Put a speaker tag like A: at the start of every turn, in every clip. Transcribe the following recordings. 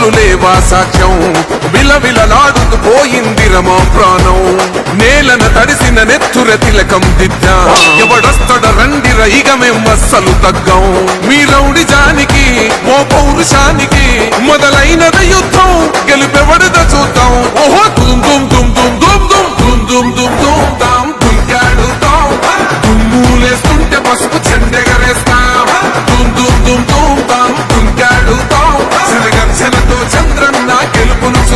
A: కోసిన లేవా సాక్ష్యం విలవిలలాడుతూ పోయింది రమా ప్రాణం నేలన తడిసిన నెత్తుర తిలకం దిద్దా ఎవడొస్తడ రండి రైగ మేమస్సలు తగ్గం మీ రౌడి జానికి ఓ పౌరుషానికి మొదలైనద యుద్ధం గెలుపెవడద చూద్దాం ఓహో దుమ్ దుమ్ దుమ్ దుమ్ దుమ్ దుమ్ దుమ్ దుమ్ దుమ్ దుమ్ దాం దుంకాడుతాం దుమ్ములేస్తుంటే పసుపు చెండెగరేస్తాం దుమ్ దుమ్ దుమ్ దుమ్ తాం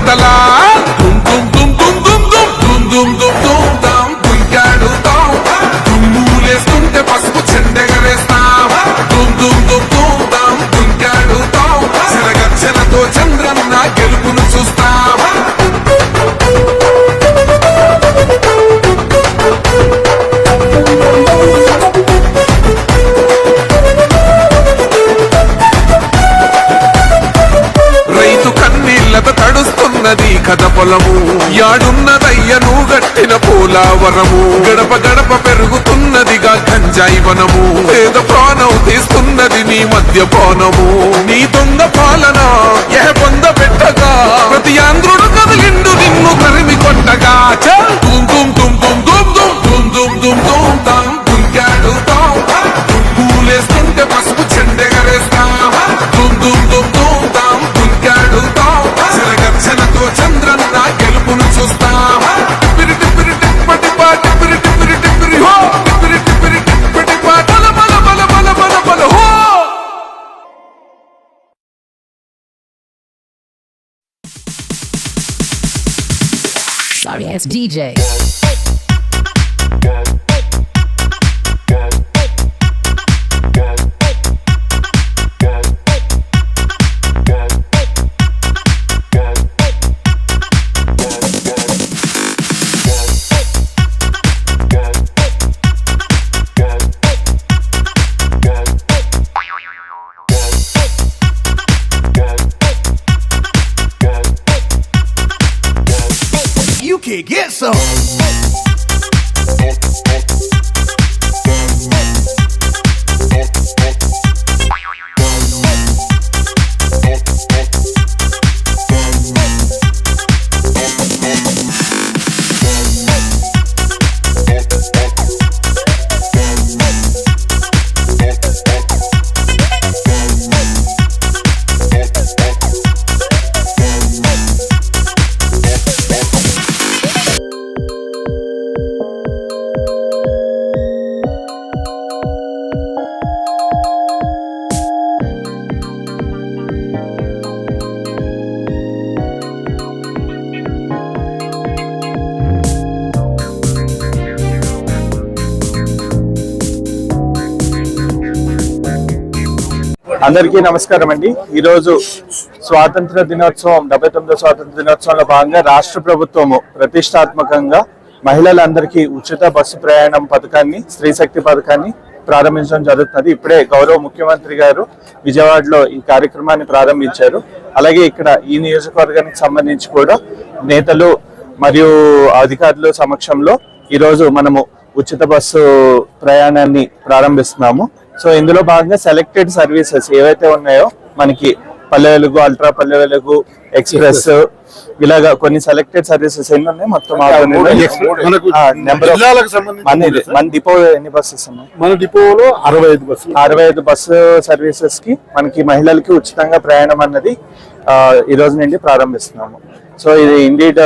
A: Capitala పొలము యాడున్నదయ్యను గట్టిన పోలావరము గడప గడప పెరుగుతున్నదిగా గంజాయి వనము పేద ప్రాణం తీస్తున్నది నీ మధ్య పానము నీ దొంగ పాలన ఎహ పొంద పెట్టగా ప్రతి ఆంధ్రుడు కదిలిండు నిన్ను తరిమి కొట్టగా చల్ తుమ్ తుమ్ దుమ్ తుమ్ దుమ్ దుమ్ దుమ్ దుమ్ దుమ్ తాం దుంకాడుతాం దుమ్ములేస్తుంటే పసుపు
B: It's DJ.
C: kick. Get some.
D: అందరికీ నమస్కారం అండి. ఈరోజు స్వాతంత్ర దినోత్సవం డెబ్బై తొమ్మిదో స్వాతంత్ర దినోత్సవంలో భాగంగా రాష్ట్ర ప్రభుత్వము ప్రతిష్టాత్మకంగా మహిళలందరికీ ఉచిత బస్సు ప్రయాణం పథకాన్ని స్త్రీ శక్తి పథకాన్ని ప్రారంభించడం జరుగుతున్నది. ఇప్పుడే గౌరవ ముఖ్యమంత్రి గారు విజయవాడలో ఈ కార్యక్రమాన్ని ప్రారంభించారు. అలాగే ఇక్కడ ఈ నియోజకవర్గానికి సంబంధించి కూడా నేతలు మరియు అధికారుల సమక్షంలో ఈరోజు మనము ఉచిత బస్సు ప్రయాణాన్ని ప్రారంభిస్తున్నాము. సో ఇందులో భాగంగా సెలెక్టెడ్ సర్వీసెస్ ఏవైతే ఉన్నాయో మనకి పల్లె వెలుగు అల్ట్రా పల్లె వెలుగు ఎక్స్ప్రెస్ ఇలాగా కొన్ని సెలెక్టెడ్ సర్వీసెస్ ఎన్ని ఉన్నాయి? మొత్తం మన డిపో ఎన్ని బస్సెస్ ఉన్నాయి?
E: మన డిపోలో అరవై ఐదు బస్సులు
D: అరవై ఐదు బస్సు సర్వీసెస్కి మనకి మహిళలకి ఉచితంగా ప్రయాణం అన్నది ఈ రోజు నుండి ప్రారంభిస్తున్నాము. సో ఇది ఇండీడ్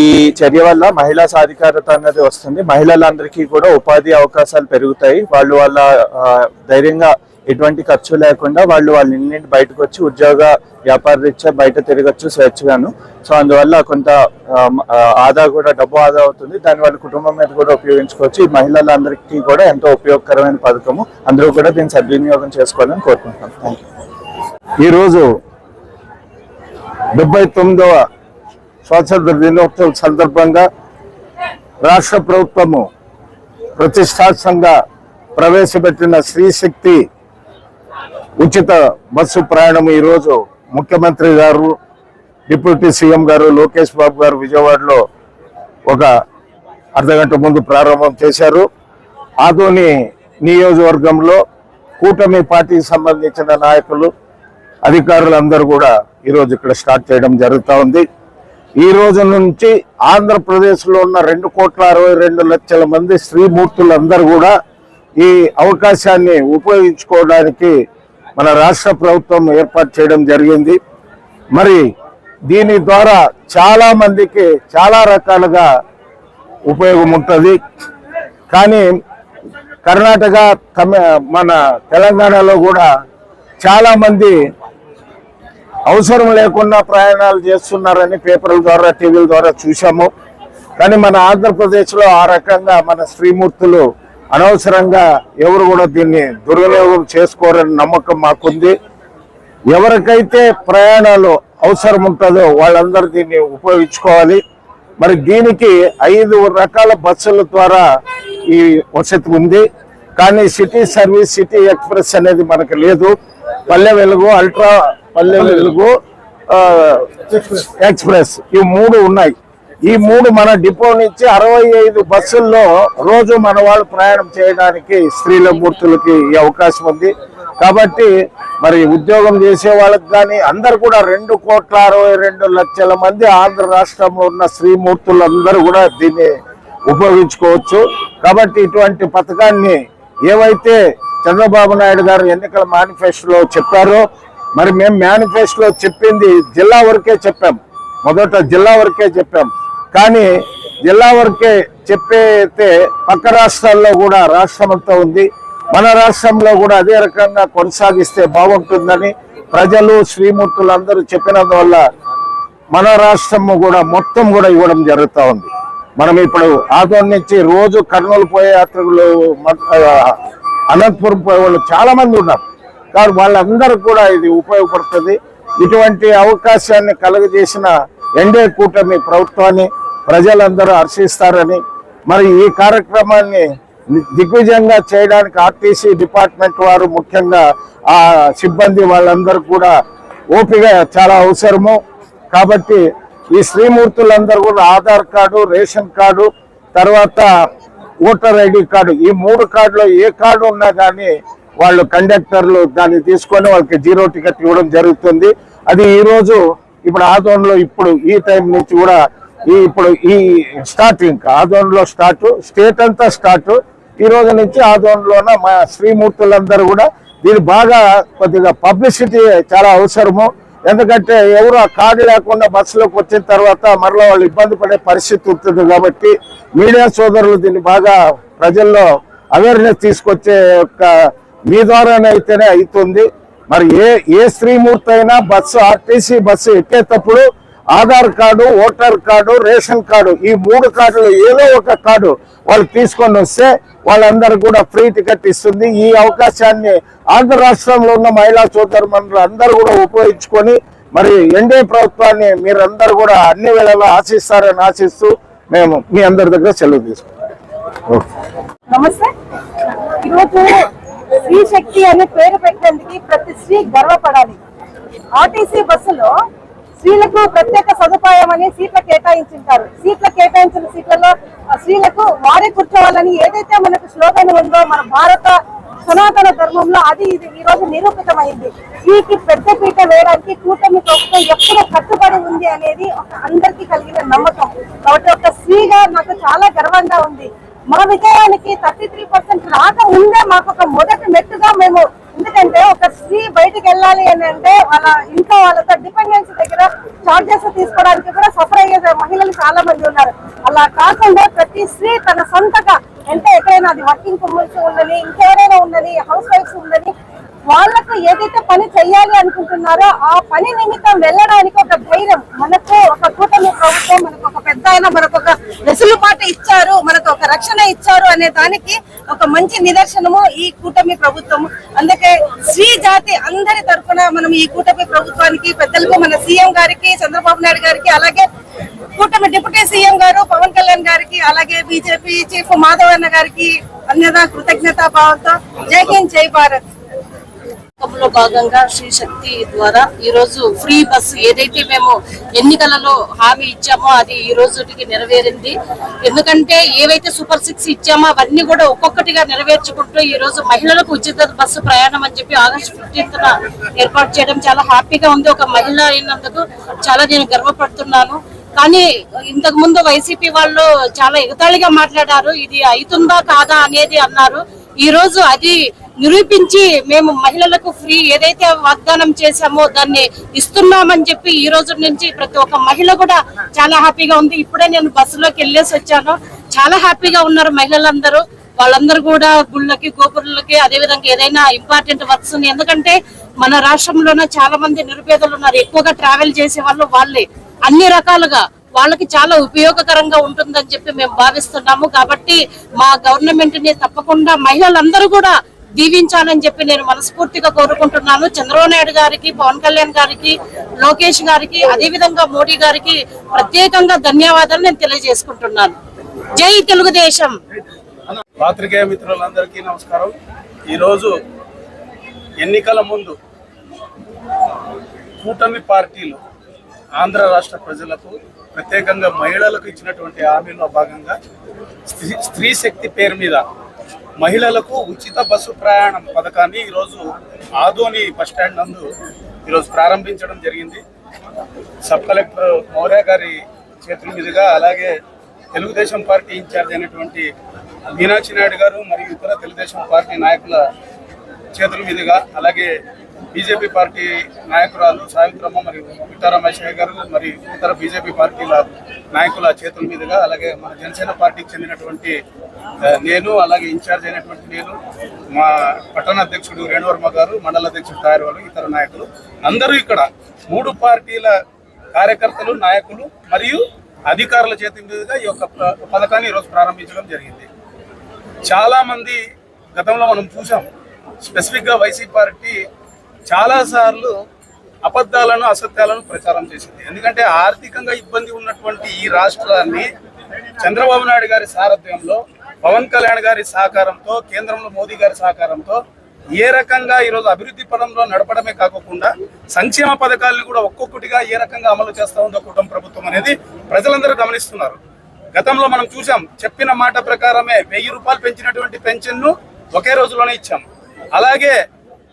D: ఈ చర్య వల్ల మహిళా సాధికారత అన్నది వస్తుంది. మహిళలందరికీ కూడా ఉపాధి అవకాశాలు పెరుగుతాయి. వాళ్ళు వాళ్ళ ధైర్యంగా ఎటువంటి ఖర్చు లేకుండా వాళ్ళు వాళ్ళ ఇంటి బయటకు వచ్చి ఉద్యోగ వ్యాపార రీత్యా బయట తిరగచ్చు స్వేచ్ఛగాను. సో అందువల్ల కొంత ఆదా కూడా డబ్బు ఆదా అవుతుంది. దాని వల్ల కుటుంబం మీద కూడా ఉపయోగించుకోవచ్చు. ఈ మహిళలందరికీ కూడా ఎంతో ఉపయోగకరమైన పథకము. అందరూ కూడా దీన్ని సద్వినియోగం చేసుకోవాలని కోరుకుంటున్నాం. థ్యాంక్ యూ
E: ఈరోజు డెబ్బై తొమ్మిదవ స్వాతంత్ర దినోత్సవం సందర్భంగా రాష్ట్ర ప్రభుత్వము ప్రతిష్టాత్మకంగా ప్రవేశపెట్టిన స్త్రీశక్తి ఉచిత బస్సు ప్రయాణం ఈరోజు ముఖ్యమంత్రి గారు డిప్యూటీ సీఎం గారు లోకేష్ బాబు గారు విజయవాడలో ఒక అర్ధగంట ముందు ప్రారంభం చేశారు. ఆదోని నియోజకవర్గంలో కూటమి పార్టీకి సంబంధించిన నాయకులు అధికారులందరూ కూడా ఈరోజు ఇక్కడ స్టార్ట్ చేయడం జరుగుతూ ఉంది. ఈ రోజు నుంచి ఆంధ్రప్రదేశ్లో ఉన్న రెండు కోట్ల అరవై రెండు లక్షల మంది స్త్రీమూర్తులందరూ కూడా ఈ అవకాశాన్ని ఉపయోగించుకోవడానికి మన రాష్ట్ర ప్రభుత్వం ఏర్పాటు చేయడం జరిగింది. మరి దీని ద్వారా చాలా మందికి చాలా రకాలుగా ఉపయోగం ఉంటుంది. కానీ కర్ణాటక తమి మన తెలంగాణలో కూడా చాలా మంది అవసరం లేకుండా ప్రయాణాలు చేస్తున్నారని పేపర్ల ద్వారా టీవీల ద్వారా చూసాము కానీ మన ఆంధ్రప్రదేశ్లో ఆ రకంగా మన శ్రీమూర్తులు అనవసరంగా ఎవరు కూడా దీన్ని దుర్వినియోగం చేసుకోరని నమ్మకం మాకుంది. ఎవరికైతే ప్రయాణాలు అవసరం ఉంటుందో వాళ్ళందరూ దీన్ని ఉపయోగించుకోవాలి. మరి దీనికి ఐదు రకాల బస్సుల ద్వారా ఈ వసతి ఉంది. కానీ సిటీ సర్వీస్ సిటీ ఎక్స్ప్రెస్ అనేది మనకు లేదు. పల్లె వెలుగు అల్ట్రా పల్లె వెలుగు. ఎక్స్ప్రెస్. ఈ మూడు ఉన్నాయి. ఈ మూడు మన డిపో నుంచి అరవై ఐదు బస్సుల్లో రోజు మన వాళ్ళు ప్రయాణం చేయడానికి స్త్రీల మూర్తులకి ఈ అవకాశం ఉంది. కాబట్టి మరి ఉద్యోగం చేసే వాళ్ళకి కానీ అందరు కూడా రెండు కోట్ల అరవై రెండు లక్షల మంది ఆంధ్ర రాష్ట్రంలో ఉన్న స్త్రీమూర్తులు అందరూ కూడా దీన్ని ఉపయోగించుకోవచ్చు. కాబట్టి ఇటువంటి పథకాన్ని ఏవైతే చంద్రబాబు నాయుడు గారు ఎన్నికల మేనిఫెస్టోలో చెప్పారో మరి మేము మేనిఫెస్టోలో చెప్పింది జిల్లా వరకే చెప్పాం. మొదట జిల్లా వరకే చెప్పాం. కానీ జిల్లా వరకే చెప్పేతే పక్క రాష్ట్రాల్లో కూడా రాష్ట్రం అంతా ఉంది. మన రాష్ట్రంలో కూడా అదే రకంగా కొనసాగిస్తే బాగుంటుందని ప్రజలు శ్రీమూర్తులు అందరూ చెప్పినందువల్ల మన రాష్ట్రం కూడా మొత్తం కూడా ఇవ్వడం జరుగుతూ ఉంది. మనం ఇప్పుడు ఆదోన్ నుంచి రోజు కర్నూలు పోయే యాత్రికులు అనంతపురం పోయే వాళ్ళు చాలా మంది ఉన్నారు. కాబట్టి వాళ్ళందరూ కూడా ఇది ఉపయోగపడుతుంది. ఇటువంటి అవకాశాన్ని కలుగజేసిన ఎన్డీఏ కూటమి ప్రభుత్వాన్ని ప్రజలందరూ హర్షిస్తారని మరి ఈ కార్యక్రమాన్ని దిగ్విజయంగా చేయడానికి ఆర్టీసీ డిపార్ట్మెంట్ వారు ముఖ్యంగా ఆ సిబ్బంది వాళ్ళందరూ కూడా ఓపిక చాలా అవసరము. కాబట్టి ఈ శ్రీమూర్తులందరూ కూడా ఆధార్ కార్డు రేషన్ కార్డు తర్వాత ఓటర్ ఐడి కార్డు ఈ మూడు కార్డులో ఏ కార్డు ఉన్నా కానీ వాళ్ళు కండక్టర్లు దాన్ని తీసుకొని వాళ్ళకి జీరో టికెట్ ఇవ్వడం జరుగుతుంది. అది ఈరోజు ఇప్పుడు ఆదోన్లో ఇప్పుడు ఈ టైం నుంచి కూడా ఈ ఇప్పుడు ఈ స్టార్ట్ ఇంకా ఆదోన్లో స్టార్ట్ స్టేట్ అంతా స్టార్ట్. ఈ రోజు నుంచి ఆదోన్లోన మా శ్రీమూర్తులందరూ కూడా దీన్ని బాగా కొద్దిగా పబ్లిసిటీ చాలా అవసరము. ఎందుకంటే ఎవరు ఆ కార్డు లేకుండా బస్సులోకి వచ్చిన తర్వాత మరలా వాళ్ళు ఇబ్బంది పడే పరిస్థితి ఉంటుంది కాబట్టి మీడియా సోదరులు దీన్ని బాగా ప్రజల్లో అవేర్నెస్ తీసుకొచ్చే యొక్క మీ ద్వారానే అవుతుంది. మరి ఏ ఏ స్త్రీమూర్తి అయినా బస్సు ఆర్టీసీ బస్సు ఎక్కేటప్పుడు Aadhaar card voter card ration card ఈ మూడు కార్డులు ఏదో ఒక కార్డు వాళ్ళు తీసుకొని వస్తే వాళ్ళందరూ కూడా ఫ్రీ టికెట్ ఇస్తుంది. ఈ అవకాశాన్ని ఆంధ్ర రాష్ట్రంలో ఉన్న మహిళా సోదరుమణులు అందరూ కూడా ఉపయోగించుకొని మరి ఎన్డీఏ ప్రభుత్వాన్ని మీరందరూ కూడా అన్ని వేళలా ఆశిస్తారని ఆశిస్తూ మేము మీ అందరి దగ్గర సెలవు తీసుకుంటాం. ఓకే.
F: నమస్తే. ఈరోజు స్త్రీ శక్తి అనే పేరు పెట్టినందుకు ప్రతి స్త్రీ గర్వపడాలి. ఆర్టీసీ బస్సులో స్త్రీలకు ప్రత్యేక సదుపాయం అని సీట్ల కేటాయించుంటారు. సీట్ల కేటాయించిన సీట్లలో స్త్రీలకు వారే కూర్చోవాలని ఏదైతే మనకు స్లోగన్ ఉందో మన భారత సనాతన ధర్మంలో అది ఇది ఈ రోజు నిరూపితమైంది. స్త్రీకి పెద్ద పీట వేయడానికి కూటమి ప్రభుత్వం ఎప్పుడూ కట్టుబడి ఉంది అనేది ఒక అందరికీ కలిగిన నమ్మకం. కాబట్టి ఒక స్త్రీగా నాకు చాలా గర్వంగా ఉంది. మా విజయానికి థర్టీ త్రీ పర్సెంట్ రాక ఉందే మాకు ఒక మొదటి మెట్టుగా మేము ఎందుకంటే ఒక స్త్రీ బయటికి వెళ్ళాలి అని అంటే వాళ్ళ ఇంట్లో వాళ్ళతో డిపెండెన్స్ దగ్గర చార్జెస్ తీసుకోవడానికి కూడా సఫర్ అయ్యే మహిళలు చాలా మంది ఉన్నారు. అలా కాకుండా ప్రతి స్త్రీ తన సొంతగా అంటే ఎక్కడైనా అది వర్కింగ్ ఉమెన్స్ ఉండని ఇంకెవరైనా ఉండని హౌస్ వైఫ్స్ ఉండని వాళ్ళకు ఏదైతే పని చెయ్యాలి అనుకుంటున్నారో ఆ పని నిమిత్తం వెళ్ళడానికి ఒక ధైర్యం మనకు ఒక కూటమి ప్రభుత్వం మనకు ఒక పెద్ద అయినా మనకు ఒక వెసులుబాటు ఇచ్చారు మనకు ఒక రక్షణ ఇచ్చారు అనే దానికి ఒక మంచి నిదర్శనము ఈ కూటమి ప్రభుత్వము. అందుకే స్త్రీ జాతి అందరి తరఫున మనం ఈ కూటమి ప్రభుత్వానికి పెద్దలకు మన సీఎం గారికి చంద్రబాబు నాయుడు గారికి అలాగే కూటమి డిప్యూటీ సీఎం గారు పవన్ కళ్యాణ్ గారికి అలాగే బీజేపీ చీఫ్ మాధవన్న గారికి అన్యదా కృతజ్ఞతా భావంతో జై హింద్ జై భారత్.
G: లో భాగంగా శ్రీ శక్తి ద్వారా ఈ రోజు ఫ్రీ బస్సు ఏదైతే మేము ఎన్నికలలో హామీ ఇచ్చామో అది ఈ రోజుకి నెరవేరింది. ఎందుకంటే ఏవైతే సూపర్ సిక్స్ ఇచ్చామో అవన్నీ కూడా ఒక్కొక్కటిగా నెరవేర్చుకుంటూ ఈ రోజు మహిళలకు ఉచిత బస్సు ప్రయాణం అని చెప్పి ఆగస్టు ఫిఫ్టీన్త్ ఏర్పాటు చేయడం చాలా హ్యాపీగా ఉంది. ఒక మహిళ అయినందుకు చాలా నేను గర్వపడుతున్నాను. కానీ ఇంతకు ముందు వైసీపీ వాళ్ళు చాలా ఎగతాళిగా మాట్లాడారు. ఇది అవుతుందా కాదా అనేది అన్నారు. ఈ రోజు అది నిరూపించి మేము మహిళలకు ఫ్రీ ఏదైతే వాగ్దానం చేశామో దాన్ని ఇస్తున్నామని చెప్పి ఈ రోజు నుంచి ప్రతి ఒక్క మహిళ కూడా చాలా హ్యాపీగా ఉంది. ఇప్పుడే నేను బస్సులోకి వెళ్ళేసి వచ్చాను. చాలా హ్యాపీగా ఉన్నారు మహిళలందరూ. వాళ్ళందరూ కూడా గుళ్ళకి గోపురులకి అదే విధంగా ఏదైనా ఇంపార్టెంట్ వర్క్స్ ఉన్నాయి. ఎందుకంటే మన రాష్ట్రంలోనే చాలా మంది నిరుపేదలు ఉన్నారు. ఎక్కువగా ట్రావెల్ చేసే వాళ్ళు వాళ్ళే. అన్ని రకాలుగా వాళ్ళకి చాలా ఉపయోగకరంగా ఉంటుందని చెప్పి మేము భావిస్తున్నాము. కాబట్టి మా గవర్నమెంట్ని తప్పకుండా మహిళలందరూ కూడా దీవించాలని చెప్పి నేను మనస్ఫూర్తిగా కోరుకుంటున్నాను. చంద్రబాబు నాయుడు గారికి పవన్ కళ్యాణ్ గారికి లోకేష్ గారికి అదే విధంగా మోడీ గారికి ప్రత్యేకంగా ధన్యవాదాలు నేను తెలియజేసుకుంటున్నాను. జై తెలుగుదేశం.
H: పాత్రికేయ మిత్రులందరికీ నమస్కారం. ఈరోజు ఎన్నికల ముందు కూటమి పార్టీలు ఆంధ్ర రాష్ట్ర ప్రజలకు ప్రత్యేకంగా మహిళలకు ఇచ్చినటువంటి హామీలో భాగంగా స్త్రీ స్త్రీ శక్తి పేరు మీద మహిళలకు ఉచిత బస్సు ప్రయాణం పథకాన్ని ఈరోజు ఆదోని బస్టాండ్ నందు ఈరోజు ప్రారంభించడం జరిగింది. సబ్ కలెక్టర్ మౌర్య గారి చేతుల మీదుగా అలాగే తెలుగుదేశం పార్టీ ఇన్ఛార్జ్ అయినటువంటి మీనాక్షి నాయుడు గారు మరియు ఇతర తెలుగుదేశం పార్టీ నాయకుల చేతుల మీదుగా అలాగే బీజేపీ పార్టీ నాయకురాలు సావిత్రమ్మ మరియు పిట్టా గారు మరియు ఇతర బీజేపీ పార్టీల నాయకుల చేతుల మీదుగా అలాగే మన జనసేన పార్టీకి చెందినటువంటి నేను అలాగే ఇన్ఛార్జ్ అయినటువంటి నేను మా పట్టణ అధ్యక్షుడు రేణువర్మ గారు మండల అధ్యక్షుడు తయారు వాళ్ళు ఇతర నాయకులు అందరూ ఇక్కడ మూడు పార్టీల కార్యకర్తలు నాయకులు మరియు అధికారుల చేతి మీదుగా ఈ యొక్క పథకాన్ని ఈరోజు ప్రారంభించడం జరిగింది. చాలామంది గతంలో మనం చూసాం స్పెసిఫిక్గా వైసీ వైసీపీ పార్టీ చాలా సార్లు అబద్ధాలను అసత్యాలను ప్రచారం చేసింది. ఎందుకంటే ఆర్థికంగా ఇబ్బంది ఉన్నటువంటి ఈ రాష్ట్రాన్ని చంద్రబాబు నాయుడు గారి సారథ్యంలో పవన్ కళ్యాణ్ గారి సహకారంతో కేంద్రంలో మోదీ గారి సహకారంతో ఏ రకంగా ఈరోజు అభివృద్ధి పదంలో నడపడమే కాకుండా సంక్షేమ పథకాలను కూడా ఒక్కొక్కటిగా ఏ రకంగా అమలు చేస్తా ఉందో కుటుంబ ప్రభుత్వం అనేది ప్రజలందరూ గమనిస్తున్నారు. గతంలో మనం చూసాం చెప్పిన మాట ప్రకారమే వెయ్యి రూపాయలు పెంచినటువంటి పెన్షన్ను ఒకే రోజులోనే ఇచ్చాం. అలాగే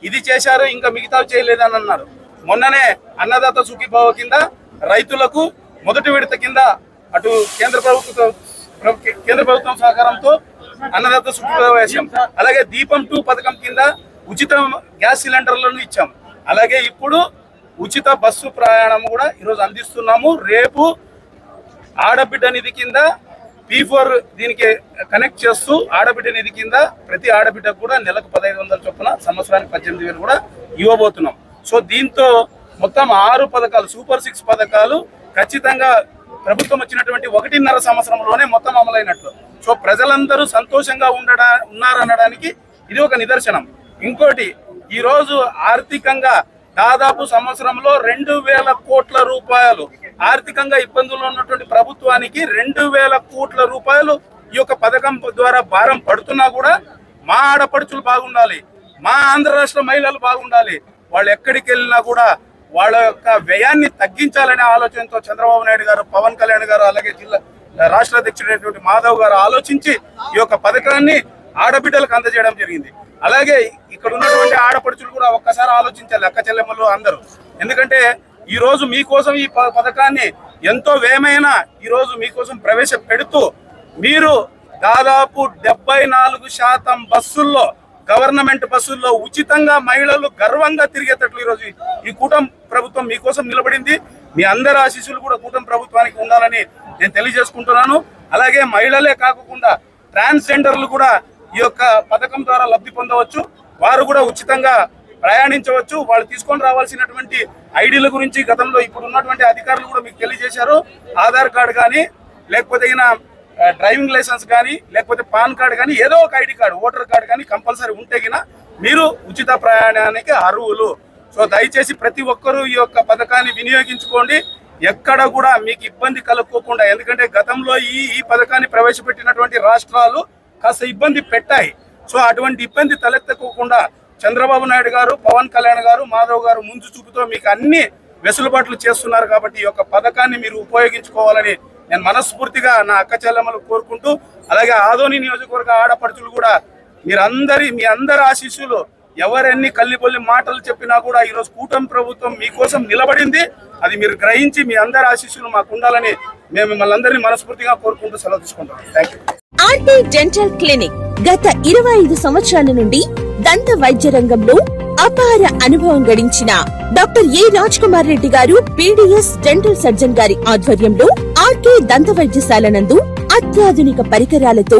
H: ఇది చేశారు ఇంకా మిగతా చేయలేదని అన్నారు. మొన్ననే అన్నదాత సుఖీభావ కింద రైతులకు మొదటి విడత కింద అటు కేంద్ర ప్రభుత్వం కేంద్ర ప్రభుత్వం సహకారంతో అన్నదాత సుఖీభావ అలాగే దీపం టూ పథకం కింద ఉచిత గ్యాస్ సిలిండర్లను ఇచ్చాం. అలాగే ఇప్పుడు ఉచిత బస్సు ప్రయాణం కూడా ఈరోజు అందిస్తున్నాము. రేపు ఆడబిడ్డ నిధి కింద పీ ఫోర్ దీనికి కనెక్ట్ చేస్తూ ఆడబిడ్డ నిధి కింద ప్రతి ఆడబిడ్డకు కూడా నెలకు పదహైదు వందల చొప్పున సంవత్సరానికి పద్దెనిమిది వేలు కూడా ఇవ్వబోతున్నాం. సో దీంతో మొత్తం ఆరు పథకాలు సూపర్ సిక్స్ పథకాలు ఖచ్చితంగా ప్రభుత్వం వచ్చినటువంటి ఒకటిన్నర సంవత్సరంలోనే మొత్తం అమలైనట్లు. సో ప్రజలందరూ సంతోషంగా ఉండడా ఉన్నారనడానికి ఇది ఒక నిదర్శనం. ఇంకోటి ఈరోజు ఆర్థికంగా దాదాపు సంవత్సరంలో రెండు వేల కోట్ల రూపాయలు ఆర్థికంగా ఇబ్బందుల్లో ఉన్నటువంటి ప్రభుత్వానికి రెండు వేల కోట్ల రూపాయలు ఈ యొక్క పథకం ద్వారా భారం పడుతున్నా కూడా మా ఆడపడుచులు బాగుండాలి మా ఆంధ్ర రాష్ట్ర మహిళలు బాగుండాలి. వాళ్ళు ఎక్కడికి వెళ్ళినా కూడా వాళ్ళ యొక్క వ్యయాన్ని తగ్గించాలనే ఆలోచనతో చంద్రబాబు నాయుడు గారు పవన్ కళ్యాణ్ గారు అలాగే జిల్లా రాష్ట్ర అధ్యక్షుడైనటువంటి మాధవ్ గారు ఆలోచించి ఈ యొక్క పథకాన్ని ఆడబిడ్డలకు అందజేయడం జరిగింది. అలాగే ఇక్కడ ఉన్నటువంటి ఆడపడుచులు కూడా ఒక్కసారి ఆలోచించాలి అక్క చెల్లెమ్మలు అందరూ. ఎందుకంటే ఈ రోజు మీకోసం ఈ ప- పథకాన్ని ఎంతో వేమైన ఈరోజు మీకోసం ప్రవేశపెడుతూ మీరు దాదాపు డెబ్బై నాలుగు శాతం బస్సుల్లో గవర్నమెంట్ బస్సుల్లో ఉచితంగా మహిళలు గర్వంగా తిరిగేటట్లు ఈరోజు ఈ- ఈ కూటమి ప్రభుత్వం మీకోసం నిలబడింది. మీ అందరి ఆశీస్సులు కూడా కూటమి ప్రభుత్వానికి ఉండాలని నేను తెలియజేసుకుంటున్నాను. అలాగే మహిళలే కాకుండా ట్రాన్స్జెండర్లు కూడా ఈ యొక్క పథకం ద్వారా లబ్ధి పొందవచ్చు. వారు కూడా ఉచితంగా ప్రయాణించవచ్చు. వాళ్ళు తీసుకొని రావాల్సినటువంటి ఐడీల గురించి గతంలో ఇప్పుడు ఉన్నటువంటి అధికారులు కూడా మీకు తెలియజేశారు. ఆధార్ కార్డు కానీ లేకపోతే డ్రైవింగ్ లైసెన్స్ కానీ లేకపోతే పాన్ కార్డు కానీ ఏదో ఒక ఐడి కార్డు ఓటర్ కార్డు కానీ కంపల్సరీ ఉంటే గిన మీరు ఉచిత ప్రయాణానికి అర్హులు. సో దయచేసి ప్రతి ఒక్కరూ ఈ యొక్క పథకాన్ని వినియోగించుకోండి. ఎక్కడ కూడా మీకు ఇబ్బంది కలుక్కోకుండా ఎందుకంటే గతంలో ఈ ఈ పథకాన్ని ప్రవేశపెట్టినటువంటి రాష్ట్రాలు కాస్త ఇబ్బంది పెట్టాయి. సో అటువంటి ఇబ్బంది తలెత్తకోకుండా చంద్రబాబు నాయుడు గారు పవన్ కళ్యాణ్ గారు మాధవ్ గారు ముందు చూపుతో మీకు అన్ని వెసులుబాట్లు చేస్తున్నారు కాబట్టి ఈ యొక్క పథకాన్ని మీరు ఉపయోగించుకోవాలని నేను మనస్ఫూర్తిగా నా అక్క చెల్లెమ్మలు కోరుకుంటూ అలాగే ఆదోని నియోజకవర్గ ఆడపడుచులు కూడా మీరందరి మీ అందరి ఆశీస్సులు ఎవరెన్ని కల్లిబొల్లి మాటలు చెప్పినా కూడా ఈరోజు కూటమి ప్రభుత్వం మీకోసం నిలబడింది. అది మీరు గ్రహించి మీ అందరి ఆశీస్సులు మాకు ఉండాలని మేము మిమ్మల్ని అందరినీ మనస్ఫూర్తిగా కోరుకుంటూ సెలవు తీసుకుంటాం thank you
I: RT dental clinic గత ఇరవై ఐదు సంవత్సరాల నుండి దంత వైద్య రంగంలో అపార అనుభవం గడించిన డాక్టర్ ఏ రాజ్ కుమార్ రెడ్డి గారు పీడిఎస్ డెంటల్ సర్జన్ గారి ఆధ్వర్యంలో ఆర్కే దంత వైద్యశాల నందు అత్యాధునిక పరికరాలతో